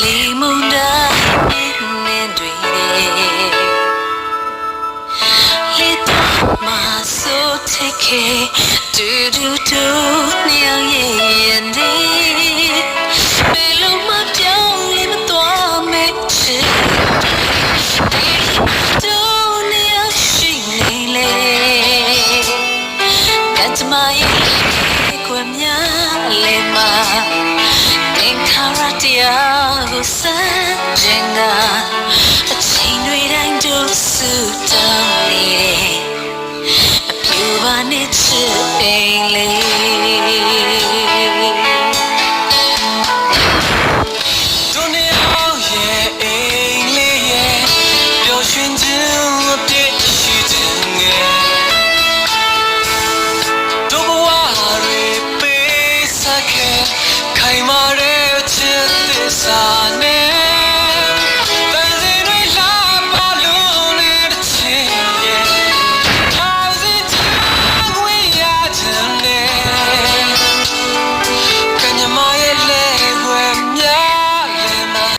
လေမုန်တိုင်းနင်းတွေလေတော့မဆို take care do do do နေအောင်ရဲ့နေဘယ်လိုမှပြောင်းလဲမသွားမဲ့ချစ် ရတရားကိုစမ်းကျင်တာအချိန်တွေတိုင်းတို့စုတောင်းနေတယ်အပြူပါနဲ့ချစ်အိမ်လေးဒုနေ